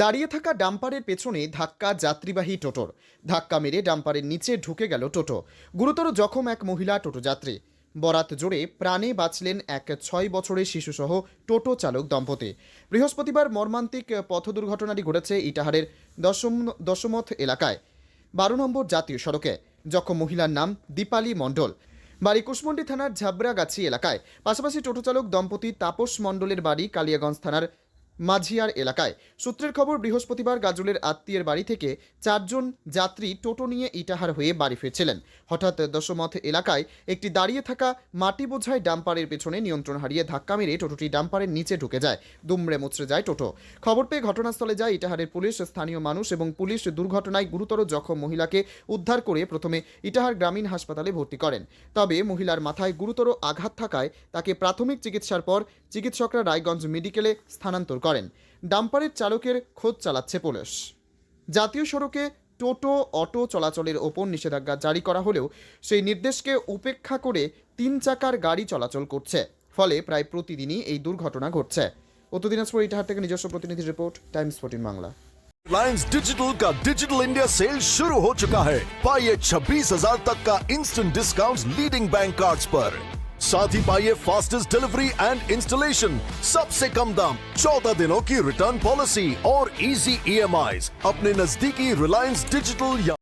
দাঁড়িয়ে থাকা ডাম্পারের পেছনে ধাক্কা যাত্রীবাহী টোটোর। ধাক্কা মেরে ডাম্পারের নিচে ঢুকে গেল টোটো। গুরুতর জখম এক মহিলা টোটো যাত্রী। বরাত জোরে প্রাণে বাঁচলেন এক ছয় বছরের শিশুসহ টোটো চালক দম্পতি। বৃহস্পতিবার মর্মান্তিক পথ দুর্ঘটনাটি ঘটেছে ইটাহারের দশম, দশমথ এলাকায়। বারো নম্বর জাতীয় সড়কে। জখম মহিলার নাম দীপালি মণ্ডল। বাড়ি কুশমন্ডি থানার ঝাবরাগাছি এলাকায়। পাশাপাশি টোটো চালক দম্পতি তাপস মণ্ডলের বাড়ি কালিয়াগঞ্জ থানার মাঝিয়ার এলাকায়। সূত্রের খবর, বৃহস্পতিবার গাজলের আত্মীয়ের বাড়ি থেকে চারজন যাত্রী টোটো নিয়ে ইটাহার হয়ে বাড়ি ফিরছিলেন। হঠাৎ দশমথ এলাকায় একটি দাঁড়িয়ে থাকা মাটি বোঝাই ডাম্পারের পেছনে নিয়ন্ত্রণ হারিয়ে ধাক্কা মেরে টোটোটি ডাম্পারের নিচে ঢুকে যায়। দুমড়ে মুচড়ে যায় টোটো। খবর পেয়ে ঘটনাস্থলে যায় ইটাহারের পুলিশ, স্থানীয় মানুষ এবং পুলিশ দুর্ঘটনায় গুরুতর জখম মহিলাকে উদ্ধার করে প্রথমে ইটাহার গ্রামীণ হাসপাতালে ভর্তি করেন। তবে মহিলার মাথায় গুরুতর আঘাত থাকায় তাকে প্রাথমিক চিকিৎসার পর চিকিৎসকরা রায়গঞ্জ মেডিকেলে স্থানান্তর করেন ডাম্পারের চালকের খোঁজ চালাচ্ছে পুলিশ জাতীয় সড়কে টোটো অটো চলাচলের ওপর নিষেধাজ্ঞা জারি করা হলেও সেই নির্দেশকে উপেক্ষা করে তিন চাকার গাড়ি চলাচল করছে ফলে প্রায় প্রতিদিনই এই দুর্ঘটনা ঘটছে উত্তর দিনাজপুর ইটাহার থেকে নিজস্ব প্রতিনিধি report Times fourteen Bangla Reliance digital का डिजिटल इंडिया सेल शुरू हो चुका है पाइए छब्बीस हजार तक का instant discount leading bank cards पर साथ ही पाइए फास्टेस्ट डिलीवरी एंड इंस्टॉलेशन सबसे कम दाम 14 दिनों की रिटर्न पॉलिसी और इजी ईएमआई अपने नजदीकी रिलायंस डिजिटल या